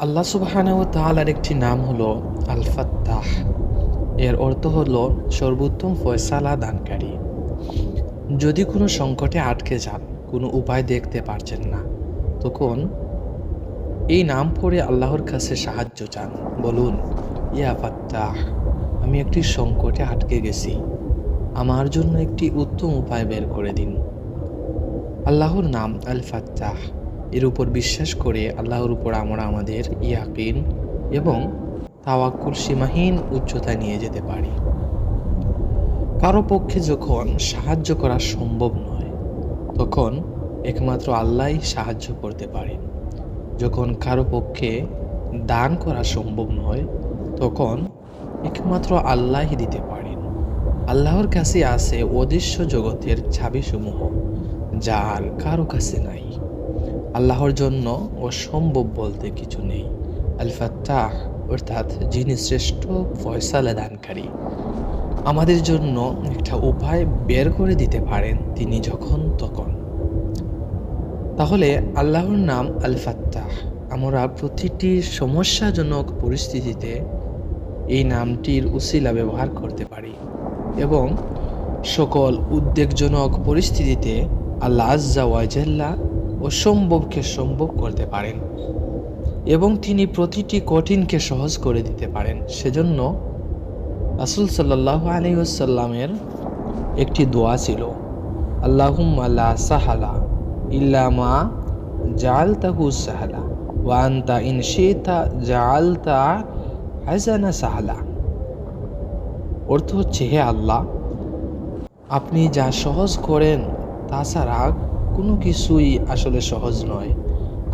আল্লাহ সুবাহানাউ তাআলার একটি নাম হলো আলফাত্তাহ। এর অর্থ হল সর্বোত্তম ফয়সালা দানকারী। যদি কোনো সংকটে আটকে যান, কোনো উপায় দেখতে পারছেন না, তখন এই নাম পড়ে আল্লাহর কাছে সাহায্য চান। বলুন, ইয়া ফাত্তাহ, আমি একটি সংকটে আটকে গেছি। আমার জন্য একটি উত্তম উপায় বের করে দিন। আল্লাহর নাম আল ফাত্তাহ এর উপর বিশ্বাস করে আল্লাহর উপর আমরা আমাদের ইয়াকিন এবং তাওয়াক্কুল সীমাহীন উচ্চতায় নিয়ে যেতে পারি। কারও পক্ষে যখন সাহায্য করা সম্ভব নয়, তখন একমাত্র আল্লাহই সাহায্য করতে পারেন যখন কারও পক্ষে দান করা সম্ভব নয়, তখন একমাত্র আল্লাহই দিতে পারেন আল্লাহর কাছে আছে অদৃশ্য জগতের ছাবিসমূহ যা আর কারও কাছে নাই। আল্লাহর জন্য অসম্ভব বলতে কিছু নেই। আল ফাত্তাহ অর্থাৎ যিনি শ্রেষ্ঠ ফয়সালা দানকারী। আমাদের জন্য একটা উপায় বের করে দিতে পারেন তিনি যখন তখন। তাহলে আল্লাহর নাম আল ফাত্তাহ আমরা প্রতিটি সমস্যাজনক পরিস্থিতিতে এই নামটির উসিলা ব্যবহার করতে পারি এবং সকল উদ্বেগজনক পরিস্থিতিতে আল্লাহ আজ্জা ওয়াজাল্লা অসম্ভবকে সম্ভব করতে পারেন এবং তিনি প্রতিটি কঠিনকে সহজ করে দিতে পারেন। সেজন্য রাসুল সাল্লাহ আলহিউসাল্লামের একটি দোয়া ছিল আল্লাহুম আল্লাহ সাহালা ইল্লামা জাল তাহু সাহালা ওয়ান্তা ইনশিতা জাল তা হাসানা সাহালা। অর্থ হচ্ছে, হে আল্লাহ, আপনি যা সহজ করেন তাছাড়া কোনো কিছুই আসলে সহজ নয়।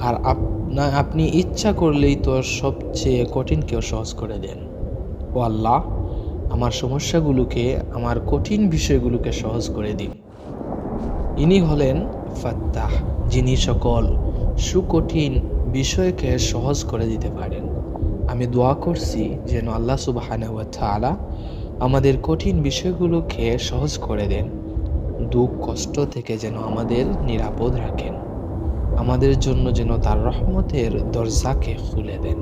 আর আপনা আপনি ইচ্ছা করলেই তো সবচেয়ে কঠিনকেও সহজ করে দেন। ও আল্লাহ, আমার সমস্যাগুলোকে, আমার কঠিন বিষয়গুলোকে সহজ করে দিন। ইনি হলেন ফাত্তাহ, যিনি সকল সুকঠিন বিষয়কে সহজ করে দিতে পারেন। আমি দোয়া করছি যেন আল্লাহ সুবাহানুয়া তাআলা আমাদের কঠিন বিষয়গুলোকে সহজ করে দেন। দুঃখ কষ্ট থেকে যেন আমাদের নিরাপদ রাখেন। আমাদের জন্য যেন তার রহমতের দরজাকে খুলে দেন।